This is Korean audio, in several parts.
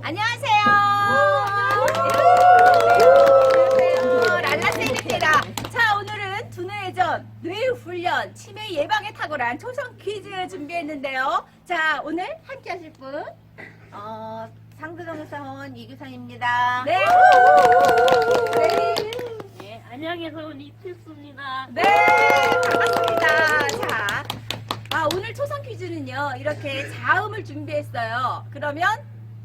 안녕하세요. 안녕하세요. 랄라쌤입니다. 자, 오늘은 두뇌전, 뇌 훈련, 치매 예방에 탁월한 초성 퀴즈 준비했는데요. 자, 오늘 함께 하실 분. 어, 상도동 사원 이규상입니다. 네. 네. 네, 안양에서 온 이필수입니다. 네, 반갑습니다. 자, 아, 오늘 초성 퀴즈는요, 이렇게 자음을 준비했어요. 그러면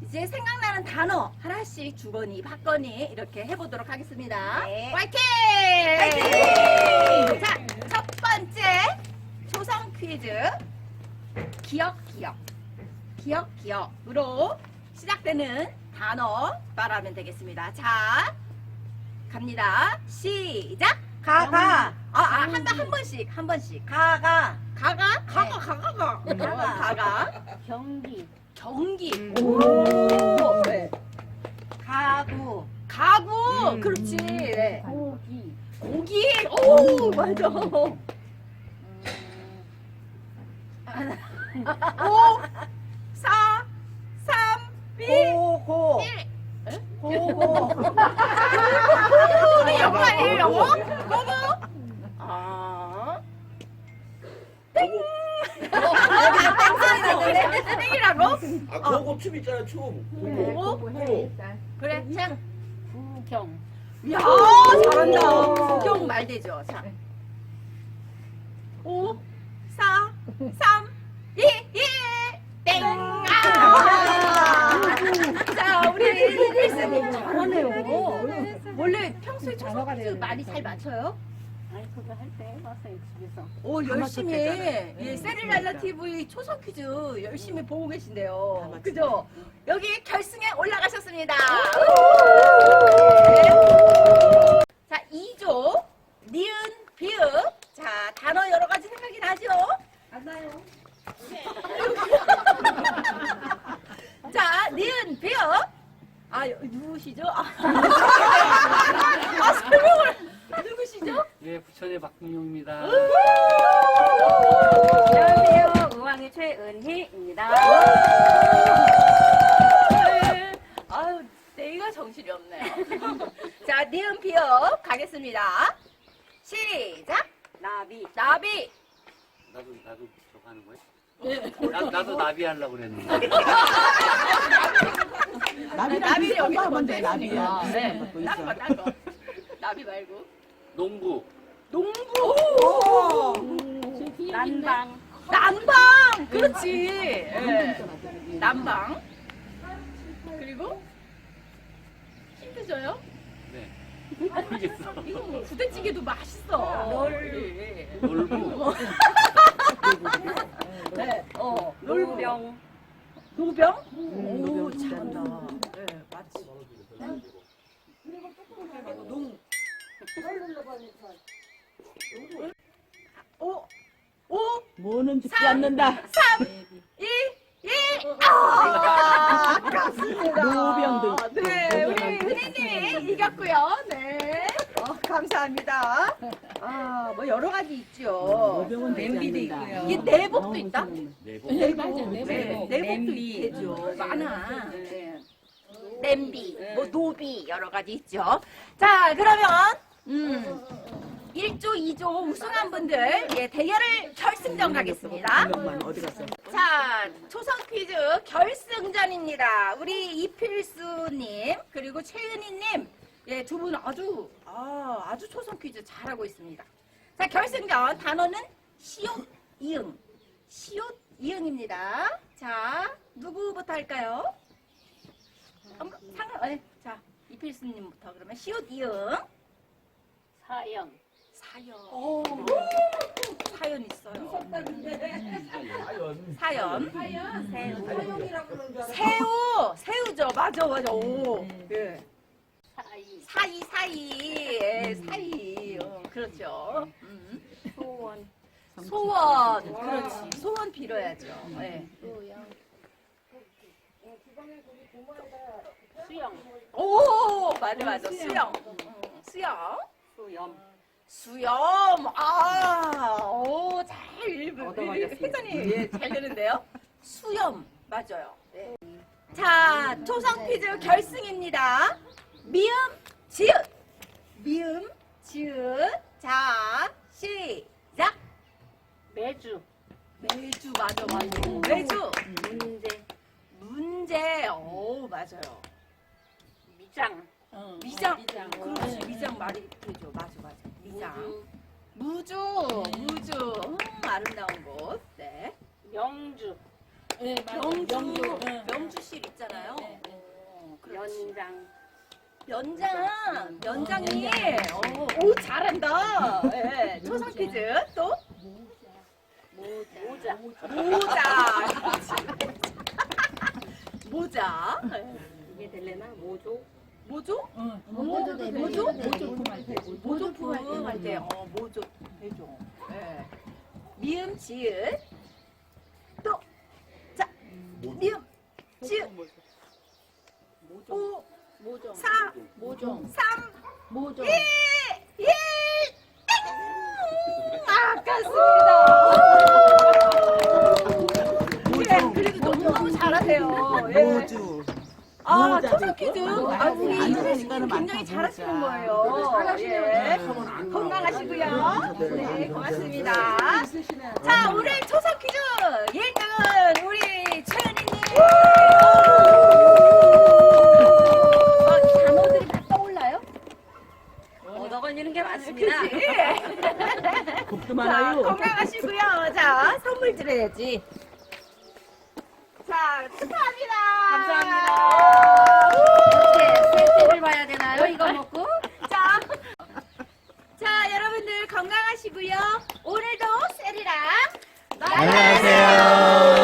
이제 생각나는 단어 하나씩 주거니 받거니 이렇게 해보도록 하겠습니다. 네. 화이팅! 화이팅! 자, 첫 번째 초성 퀴즈. 기억, 기억. 기억, 기억으로 시작되는 단어 말하면 되겠습니다. 자, 갑니다. 시작! 가, 가, 아, 아, 한, 번, 한 번씩, 한 번씩. 가, 가. 가가? 가가, 가가, 가. 네. 가가. 어, 가가. 경기, 경기. 음. 오. 네. 가구. 가구. 음. 그렇지. 네. 고기, 고기. 오, 맞아. 음, 오, 사, 삼, 이, 고, 고. 일. 고, 고. 우리 영어 아니에요, 영어? 고고. 아. 땡. 땡. 땡이라고? 아, 그거 춤 있잖아, 춤. 그거. 고고. 그래, 자. 구경, 야 잘한다. 구경 말 되죠. 자. 5, 4, 3, 2, 1, 땡! 아! 자, 우리 일스님 잘하네요. 원래 평소에 초성 많이 잘 맞춰요? 아니 그거 할 때 해봤어요 집에서. 오, 열심히. 예, 세릴랄라 TV 초성 퀴즈 열심히 보고 계신데요. 그죠? 여기 결승에 올라가셨습니다. 네. 자, 2조, 니은, 비읍. 자, 단어 여러 가지 생각이 나죠? 안 나요. 자, 니은, 비읍. 아, 누구시죠? 아, 아 설명 예, 부천의 박근용입니다. 안녕하세요, 의왕의 최은희입니다. 네. 아유, 내가 정신이 없네요. 자, 니은 비읍 가겠습니다. 시작! 나비, 나비! 나도 나도 저거 하는 거야? 나, 나도 나비 하려고 그랬는데. 나비 여기 하면 돼, 나비야. 아, 네. 것도 딴. 거, 딴 거. 나비 말고. 농구. 농부! 난방, 난방! 그렇지. 예. 난방. 그리고 힌트 줘요? 네. 모르겠어. 이거 뭐 부대찌개도 맛있어. 널. 놀부. 네. 어. 놀병, 노병? 음, 오, 노병 잘한다. 네, 맞지. 오, 오, 뭐는 듣지 삼. 않는다. 3, 2, 1. 아, 아깝습니다. 노병도 있고. 네, 우리 은희님이 이겼고요. 네. 어, 감사합니다. 아, 뭐 여러 가지 있죠. 노병은 되지 냄비도 않는다. 있고요. 이게 내복도 있다? 내복. 내복. 네, 내복도 있겠죠. 많아. 네. 냄비, 뭐 노비 여러 가지 있죠. 자, 그러면 음. 1조, 2조 우승한 분들 예, 대결을 결승전 가겠습니다. 자, 초성 퀴즈 결승전입니다. 우리 이필수님 그리고 최은희님 예, 두 분 아주 아, 아주 초성 퀴즈 잘하고 있습니다. 자, 결승전 단어는 시옷 이응, 시옷 이응입니다. 자, 누구부터 할까요? 한번 상관, 네, 자, 이필수님부터 그러면 시옷 이응 사형, 사연. 사연 있어요. 사연. 새우. 새우죠. 맞아, 맞아. 오. 예. 사이, 사이, 사이. 예, 사이. 어, 그렇죠. 음. 소원, 소원. 그렇지. 소원 빌어야죠. 예. 수영, 오, 맞아, 맞아. 수영. 음, 수영. 수염, 수염. 아, 오, 잘 읽- 얻어가겠습니다. 회장님, 예, 잘 되는데요. 수염. 맞아요. 네. 자, 초성 퀴즈 결승입니다. 미음, 지읒. 미음, 지읒. 자, 시작. 매주. 매주 맞아, 맞아. 매주. 문제. 문제. 오, 맞아요. 미장. 미장. 그렇지, 미장 말이 되죠. 맞아, 맞아. 미장. 무주. 무주. 음, 아름다운 곳. 네. 영주. 명주. 명주실 있잖아요. 오, 그렇지. 연장. 연장, 연장님, 오, 오, 잘한다. 예, 초성 퀴즈 또 모자. 모자, 모자, 예. 이게 될래나? 모조. 모조? 돼, 모조? 모조도 돼. 모조 품 할 때, 모조 품 할 때, 어, 모조 해줘. 예. 미음, 지읒, 또, 자, 미음, 지읒, 오, 모종. 사, 모종. 삼, 모종. 일, 일, 아깝습니다. 예, 그래도 너무너무 잘하세요. 예. 모주. 아, 초성 되고. 퀴즈. 아, 우리 거는 굉장히 잘하시는. 거예요. 예. 건강하시고요. 네, 고맙습니다. 자, 오늘 초성 퀴즈 1등은 우리 최은희님. 어, 단어들이 다 떠올라요? 얻어 걸리는 게 많습니다. 그치? 복도 자. 건강하시고요. 자, 선물 드려야지. 자, 축하합니다. 감사합니다. 우! 세트를 봐야 되나요? 이거 먹고? 자, 자, 여러분들 건강하시고요. 오늘도 세리랑 안녕하세요.